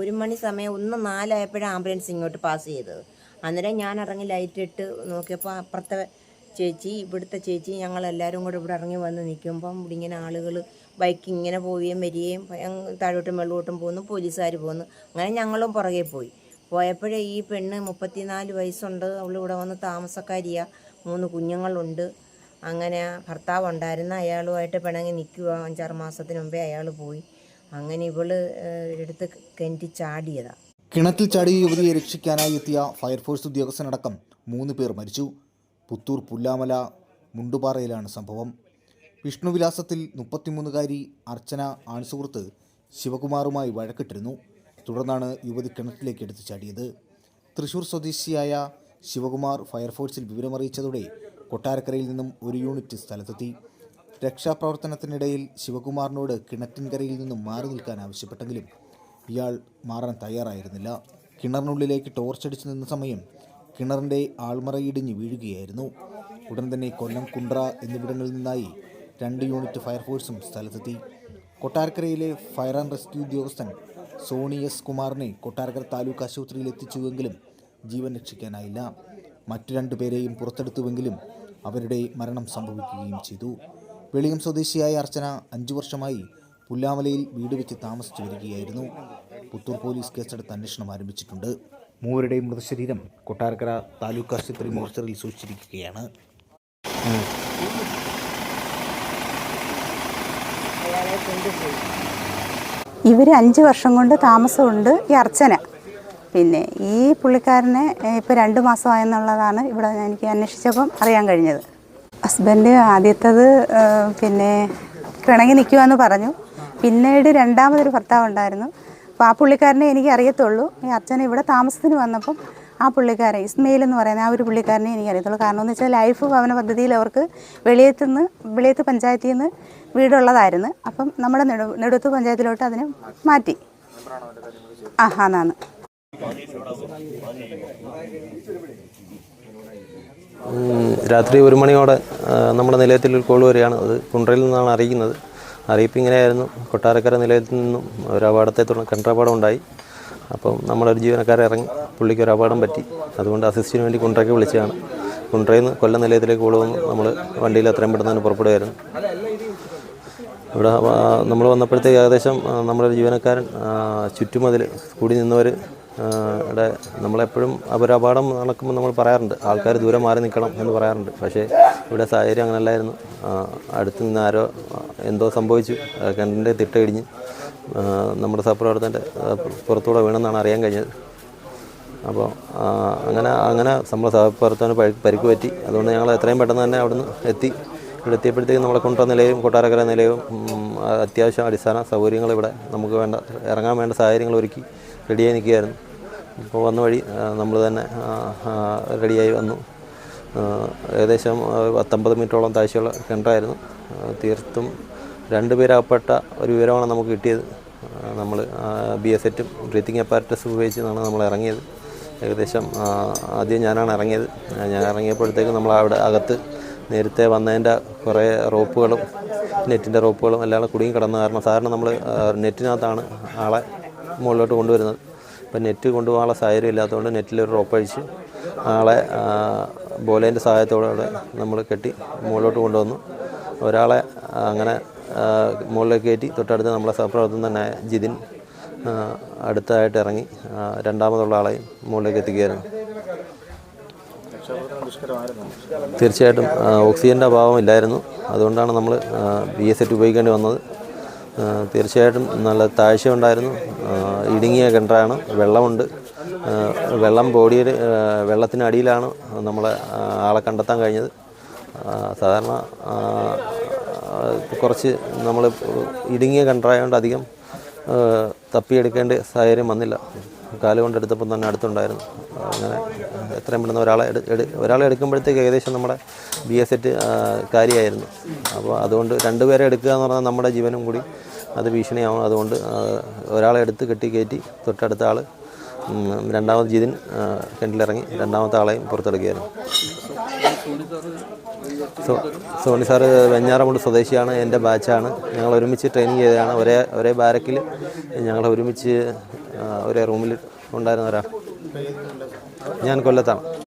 ഒരു മണി സമയം ഒന്ന് നാലായപ്പോഴാണ് ആംബുലൻസ് ഇങ്ങോട്ട് പാസ് ചെയ്തത്. അന്നേരം ഞാൻ ഇറങ്ങി ലൈറ്റ് ഇട്ട് നോക്കിയപ്പോൾ അപ്പുറത്തെ ചേച്ചി ഇവിടുത്തെ ചേച്ചി ഞങ്ങൾ ഞങ്ങളെല്ലാവരും കൂടെ ഇവിടെ ഇറങ്ങി വന്ന് നിൽക്കുമ്പം ഇവിടെ ഇങ്ങനെ ആളുകൾ ബൈക്ക് ഇങ്ങനെ പോവുകയും വരികയും താഴോട്ടും വെള്ളോട്ടും പോകുന്നു പോലീസുകാർ പോകുന്നു. അങ്ങനെ ഞങ്ങളും പുറകെ പോയി. പോയപ്പോഴേ ഈ പെണ്ണ് മുപ്പത്തിനാല് വയസ്സുണ്ട്. അവൾ ഇവിടെ വന്ന് താമസക്കാരിയാണ് മൂന്ന് കുഞ്ഞുങ്ങളുണ്ട്. അങ്ങനെ ഭർത്താവ് ഉണ്ടായിരുന്ന അയാളുമായിട്ട് പിണങ്ങി നിൽക്കുക അഞ്ചാറ് മാസത്തിന് മുമ്പേ അയാൾ പോയി. അങ്ങനെ ഇവൾ എടുത്ത് കിണറ്റി ചാടിയതാണ് കിണറ്റിൽ ചാടിയ യുവതിയെ രക്ഷിക്കാനായി എത്തിയ ഫയർഫോഴ്സ് ഉദ്യോഗസ്ഥനടക്കം മൂന്ന് പേർ മരിച്ചു. പുത്തൂർ പുല്ലാമല മുണ്ടുപാറയിലാണ് സംഭവം. വിഷ്ണുവിലാസത്തിൽ മുപ്പത്തിമൂന്നുകാരി അർച്ചന ആൺസുഹൃത്ത് ശിവകുമാറുമായി വഴക്കിട്ടിരുന്നു. തുടർന്നാണ് യുവതി കിണറ്റിലേക്ക് എടുത്തു ചാടിയത്. തൃശൂർ സ്വദേശിയായ ശിവകുമാർ ഫയർഫോഴ്സിൽ വിവരമറിയിച്ചതോടെ കൊട്ടാരക്കരയിൽ നിന്നും ഒരു യൂണിറ്റ് സ്ഥലത്തെത്തി. രക്ഷാപ്രവർത്തനത്തിനിടയിൽ ശിവകുമാറിനോട് കിണറ്റിൻകരയിൽ നിന്നും മാറി നിൽക്കാൻ ആവശ്യപ്പെട്ടെങ്കിലും ഇയാൾ മാറാൻ തയ്യാറായിരുന്നില്ല. കിണറിനുള്ളിലേക്ക് ടോർച്ചടിച്ചു നിന്ന സമയം കിണറിന്റെ ആൾമറയിടിഞ്ഞ് വീഴുകയായിരുന്നു. ഉടൻ തന്നെ കൊല്ലം കുണ്ട്ര എന്നിവിടങ്ങളിൽ നിന്നായി രണ്ട് യൂണിറ്റ് ഫയർഫോഴ്സും സ്ഥലത്തെത്തി. കൊട്ടാരക്കരയിലെ ഫയർ ആൻഡ് റെസ്ക്യൂ ഉദ്യോഗസ്ഥൻ സോണി എസ് കുമാറിനെ കൊട്ടാരക്കര താലൂക്ക് ആശുപത്രിയിൽ എത്തിച്ചുവെങ്കിലും ജീവൻ രക്ഷിക്കാനായില്ല. മറ്റു രണ്ടു പേരെയും പുറത്തെടുത്തുവെങ്കിലും അവരുടെ മരണം സംഭവിക്കുകയും ചെയ്തു. വെളിയം സ്വദേശിയായ അർച്ചന അഞ്ചു വർഷമായി പുല്ലാമലയിൽ വീട് വെച്ച് താമസിച്ചു വരികയായിരുന്നു. പുത്തൂർ പോലീസ് കേസെടുത്ത് അന്വേഷണം ആരംഭിച്ചിട്ടുണ്ട്. മൂവരുടെയും മൃതശരീരം കൊട്ടാരക്കര താലൂക്ക് ആശുപത്രി മോർച്ചറിയിൽ സൂക്ഷിച്ചിരിക്കുകയാണ്. കൊണ്ടുപോയി. ഇവർ അഞ്ച് വർഷം കൊണ്ട് താമസമുണ്ട് ഈ അർച്ചന. പിന്നെ ഈ പുള്ളിക്കാരനെ ഇപ്പോൾ രണ്ട് മാസമായെന്നുള്ളതാണ് ഇവിടെ എനിക്ക് അന്വേഷിച്ചപ്പം അറിയാൻ കഴിഞ്ഞത്. ഹസ്ബൻഡ് ആദ്യത്തത് പിന്നെ കിണങ്ങി നിൽക്കുമെന്ന് പറഞ്ഞു. പിന്നീട് രണ്ടാമതൊരു ഭർത്താവ് ഉണ്ടായിരുന്നു. അപ്പോൾ ആ പുള്ളിക്കാരനെ എനിക്ക് അറിയത്തുള്ളൂ. ഈ അച്ഛൻ ഇവിടെ താമസത്തിന് വന്നപ്പം ആ പുള്ളിക്കാരൻ ഇസ്മയിൽ എന്ന് പറയുന്ന ആ ഒരു പുള്ളിക്കാരനെ എനിക്ക് അറിയത്തുള്ളൂ. കാരണം എന്ന് വെച്ചാൽ ലൈഫ് ഭവന പദ്ധതിയിൽ അവർക്ക് വെളിയത്ത് നിന്ന് വെളിയത്ത് പഞ്ചായത്തിൽ നിന്ന് വീടുള്ളതായിരുന്നു. അപ്പം നമ്മുടെ നെടു നെടുത്തു പഞ്ചായത്തിലോട്ട് അതിനെ മാറ്റി. ആ ആന്നാന്ന്. രാത്രി ഒരു മണിയോടെ നമ്മുടെ നിലയത്തിൽ ഒരു കോൾ വരികയാണ്. അത് കുണ്ട്രയിൽ നിന്നാണ് അറിയിക്കുന്നത്. അറിയിപ്പ് ഇങ്ങനെയായിരുന്നു. കൊട്ടാരക്കര നിലയത്തിൽ നിന്നും ഒരു അപകടത്തെ തുടർന്ന് കണ്ടപാടം ഉണ്ടായി. അപ്പം നമ്മളൊരു ജീവനക്കാരെ ഇറങ്ങി പുള്ളിക്ക് ഒരു അപകടം പറ്റി. അതുകൊണ്ട് അസിസ്റ്റിന് വേണ്ടി കുണ്ടറയ്ക്ക് വിളിച്ചതാണ്. കുണ്ടറയിൽ നിന്ന് കൊല്ലം നിലയത്തിലേക്ക് കോൾ നമ്മൾ വണ്ടിയിൽ എത്രയും പെട്ടെന്ന് തന്നെ പുറപ്പെടുകയായിരുന്നു. ഇവിടെ നമ്മൾ വന്നപ്പോഴത്തേക്ക് ഏകദേശം നമ്മളൊരു ജീവനക്കാരൻ ചുറ്റുമതിൽ കൂടി നിന്നവർ ഇവിടെ നമ്മളെപ്പോഴും അപകടം നടക്കുമ്പോൾ നമ്മൾ പറയാറുണ്ട് ആൾക്കാർ ദൂരെ മാറി നിൽക്കണം എന്ന് പറയാറുണ്ട്. പക്ഷേ ഇവിടെ സാഹചര്യം അങ്ങനെയല്ലായിരുന്നു അടുത്ത് നിന്ന് ആരോ എന്തോ സംഭവിച്ചു. ആ, തിട്ടയിടിഞ്ഞ് തിട്ട നമ്മുടെ സഹപ്രവർത്തന്റെ പുറത്തൂടെ വീണെന്നാണ് അറിയാൻ കഴിഞ്ഞത്. അപ്പോൾ അങ്ങനെ അങ്ങനെ നമ്മുടെ സഹപ്രവർത്തകന് പരിക്ക് പറ്റി. അതുകൊണ്ട് ഞങ്ങൾ എത്രയും പെട്ടെന്ന് തന്നെ അവിടുന്ന് എത്തി. ഇവിടെ എത്തിയപ്പോഴത്തേക്ക് നമ്മളെ കൊണ്ടുവന്ന നിലയും കൊട്ടാരക്കര നിലയും അത്യാവശ്യം അടിസ്ഥാന സൗകര്യങ്ങൾ ഇവിടെ നമുക്ക് വേണ്ട ഇറങ്ങാൻ വേണ്ട സാഹചര്യങ്ങൾ ഒരുക്കി റെഡിയായി നിൽക്കുകയായിരുന്നു. ഇപ്പോൾ വന്ന വഴി നമ്മൾ തന്നെ റെഡിയായി വന്നു. ഏകദേശം പത്തൊമ്പത് മിനിറ്റോളം താഴ്ചയുള്ള കിണറായിരുന്നു. തീർത്തും തീർത്തും രണ്ടുപേരകപ്പെട്ട ഒരു വിവരമാണ് നമുക്ക് കിട്ടിയത്. നമ്മൾ ബി എസ് എറ്റും ബ്രീത്തിങ് അപ്പാരറ്റസ് ഉപയോഗിച്ചാണ് നമ്മൾ ഇറങ്ങിയത്. ഏകദേശം ആദ്യം ഞാനാണ് ഇറങ്ങിയത്. ഞാൻ ഇറങ്ങിയപ്പോഴത്തേക്കും നമ്മൾ അവിടെ അകത്ത് നേരത്തെ വന്നതിന്റെ കുറേ റോപ്പുകളും നെറ്റിന്റെ റോപ്പുകളും എല്ലാം കുടുങ്ങി കിടന്ന കാരണം സാധാരണ നമ്മൾ നെറ്റിനകത്താണ് ആളെ മുകളിലോട്ട് കൊണ്ടുവരുന്നത്. അപ്പം നെറ്റ് കൊണ്ടുപോകാനുള്ള സാഹചര്യം ഇല്ലാത്തതുകൊണ്ട് നെറ്റിലൊരു റോപ്പ് അഴിച്ച് ആളെ ബോലേന്റെ സഹായത്തോടെ നമ്മൾ കെട്ടി മുകളിലോട്ട് കൊണ്ടുവന്നു. ഒരാളെ അങ്ങനെ മുകളിലേക്ക് കയറ്റി തൊട്ടടുത്ത് നമ്മളെ സഹപ്രവർത്തനം തന്നെ ജിതിൻ അടുത്തായിട്ട് ഇറങ്ങി രണ്ടാമതുള്ള ആളെയും മുകളിലേക്ക് എത്തിക്കുകയായിരുന്നു. തീർച്ചയായിട്ടും ഓക്സിജന്റെ അഭാവം ഇല്ലായിരുന്നു. അതുകൊണ്ടാണ് നമ്മൾ ബി എസ് എറ്റ് ഉപയോഗിക്കേണ്ടി വന്നത്. തീർച്ചയായിട്ടും നല്ല താഴ്ച ഉണ്ടായിരുന്നു. ഇടുങ്ങിയ കിണറാണ്. വെള്ളമുണ്ട്. വെള്ളം ബോഡിയിൽ വെള്ളത്തിനടിയിലാണ് നമ്മളെ ആളെ കണ്ടെത്താൻ കഴിഞ്ഞത്. സാധാരണ കുറച്ച് നമ്മൾ ഇടുങ്ങിയ കിണറായതുകൊണ്ട് അധികം തപ്പിയെടുക്കേണ്ട സാഹചര്യം വന്നില്ല. കാലുകൊണ്ടെടുത്തപ്പം തന്നെ അടുത്തുണ്ടായിരുന്നു. അങ്ങനെ എത്രയും പെട്ടെന്ന് ഒരാളെ ഒരാളെ എടുക്കുമ്പോഴത്തേക്ക് ഏകദേശം നമ്മുടെ ബി എസ് എറ്റ് കാര്യമായിരുന്നു. അപ്പോൾ അതുകൊണ്ട് രണ്ടുപേരെ എടുക്കുക എന്ന് പറഞ്ഞാൽ നമ്മുടെ ജീവനും കൂടി അത് ഭീഷണിയാവും. അതുകൊണ്ട് ഒരാളെ എടുത്ത് കെട്ടി കയറ്റി തൊട്ടടുത്ത ആൾ രണ്ടാമത് ജിതിൻ കിണറ്റിലിറങ്ങി രണ്ടാമത്തെ ആളെയും പുറത്തെടുക്കുകയായിരുന്നു. സോ സോണി സാറ് വെഞ്ഞാറമുണ്ട് സ്വദേശിയാണ് എന്റെ ബാച്ചാണ്. ഞങ്ങൾ ഒരുമിച്ച് ട്രെയിനിങ് ചെയ്തതാണ്. ഒരേ ഒരേ ബാരക്കിൽ ഞങ്ങൾ ഒരുമിച്ച് ഒരേ റൂമിൽ ഉണ്ടായിരുന്നവരാണ് ഞാൻ കൊല്ലത്താണ്.